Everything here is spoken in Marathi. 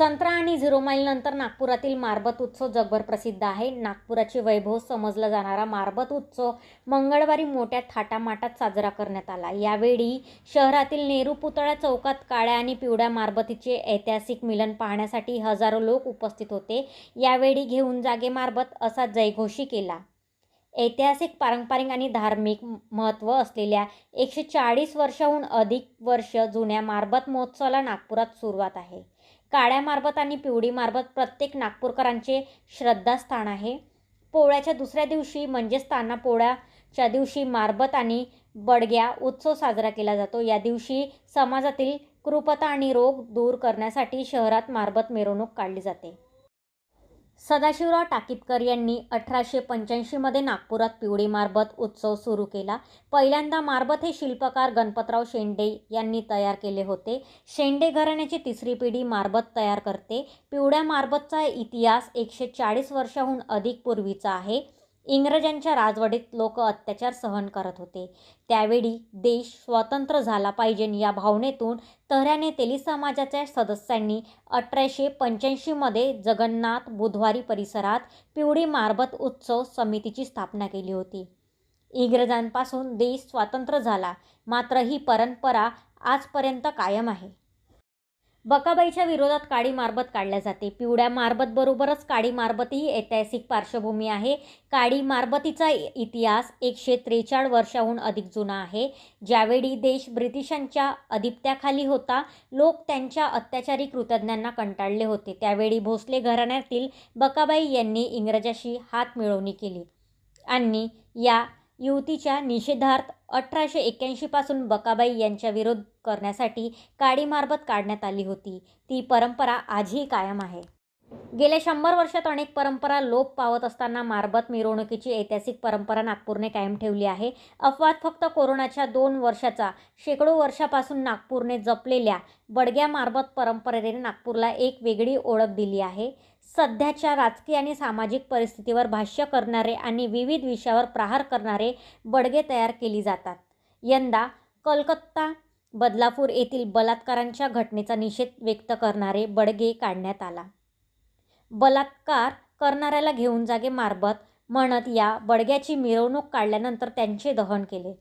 संत्रा आणि झिरो माईल नंतर नागपुरातील मारबत उत्सव जगभर प्रसिद्ध आहे. नागपुराचे वैभव समजला जाणारा मारबत उत्सव मंगळवारी मोठ्या थाटामाटात साजरा करण्यात आला. यावेळी शहरातील नेहरू पुतळा चौकात काळ्या आणि पिवळ्या मारबतीचे ऐतिहासिक मिलन पाहण्यासाठी हजारो लोक उपस्थित होते. यावेळी घेऊन जागे मारबत असा जयघोषी केला. ऐतिहासिक पारंपरिक आणि धार्मिक महत्त्व असलेल्या एकशे चाळीस वर्षाहून अधिक वर्ष जुन्या मारबत महोत्सवाला नागपुरात सुरुवात आहे. काळ्या मारबत आणि पिवळी मारबत प्रत्येक नागपूरकरांचे श्रद्धास्थान आहे. पोळ्याच्या दुसऱ्या दिवशी म्हणजेच तान्हा पोळ्याच्या दिवशी मारबत आणि बडग्या उत्सव साजरा केला जातो. या दिवशी समाजातील कृपता आणि रोग दूर करण्यासाठी शहरात मारबत मिरवणूक काढली जाते. सदाशिवराव टाकीतकर यांनी अठराशे पंच्याऐंशीमध्ये नागपुरात पिवळी मारबत उत्सव सुरू केला. पहिल्यांदा मारबत हे शिल्पकार गणपतराव शेंडे यांनी तयार केले होते. शेंडे घराण्याची तिसरी पिढी मारबत तयार करते. पिवळ्या मारबतचा इतिहास एकशे चाळीस वर्षाहून अधिक पूर्वीचा आहे. इंग्रजांच्या राजवटीत लोक अत्याचार सहन करत होते. त्यावेळी देश स्वतंत्र झाला पाहिजे या भावनेतून तऱ्हाने तेली समाजाच्या सदस्यांनी अठराशे पंच्याऐंशीमध्ये जगन्नाथ बुधवारी परिसरात पिवळी मारबत उत्सव समितीची स्थापना केली होती. इंग्रजांपासून देश स्वतंत्र झाला. मात्र ही परंपरा आजपर्यंत कायम आहे. बकाबाईच्या विरोधात काळी मारबत काढल्या जाते. पिवळ्या मारबतबरोबरच काळी मारबत ही ऐतिहासिक पार्श्वभूमी आहे. काळी मारबतीचा इतिहास एकशे त्रेचाळीस वर्षाहून अधिक जुना आहे. ज्यावेळी देश ब्रिटिशांच्या अधिपत्याखाली होता लोक त्यांच्या अत्याचारी कृतज्ञांना कंटाळले होते. त्यावेळी भोसले घराण्यातील बकाबाई यांनी इंग्रजाशी हात मिळवणी केली आणि या युवतीच्या निषेधार्थ अठराशे एक्क्याऐंशीपासून बकाबाई यांच्या विरोध करण्यासाठी काळी मारबत काढण्यात आली होती. ती परंपरा आजही कायम आहे. गेल्या शंभर वर्षात अनेक परंपरा लोप पावत असताना मारबत मिरवणुकीची ऐतिहासिक परंपरा नागपूरने कायम ठेवली आहे. अपवाद फक्त कोरोनाच्या दोन वर्षाचा शेकडो वर्षापासून नागपूरने जपलेल्या बडग्या मारबत परंपरेने नागपूरला एक वेगळी ओळख दिली आहे. सध्याच्या राजकीय आणि सामाजिक परिस्थितीवर भाष्य करणारे आणि विविध विषयावर प्रहार करणारे बडगे तयार केली जातात. यंदा कलकत्ता बदलापूर येथील बलात्कारांच्या घटनेचा निषेध व्यक्त करणारे बडगे काढण्यात आला. बलात्कार करणाऱ्याला घेऊन जागे मारबत म्हणत या बडग्याची मिरवणूक काढल्यानंतर त्यांचे दहन केले.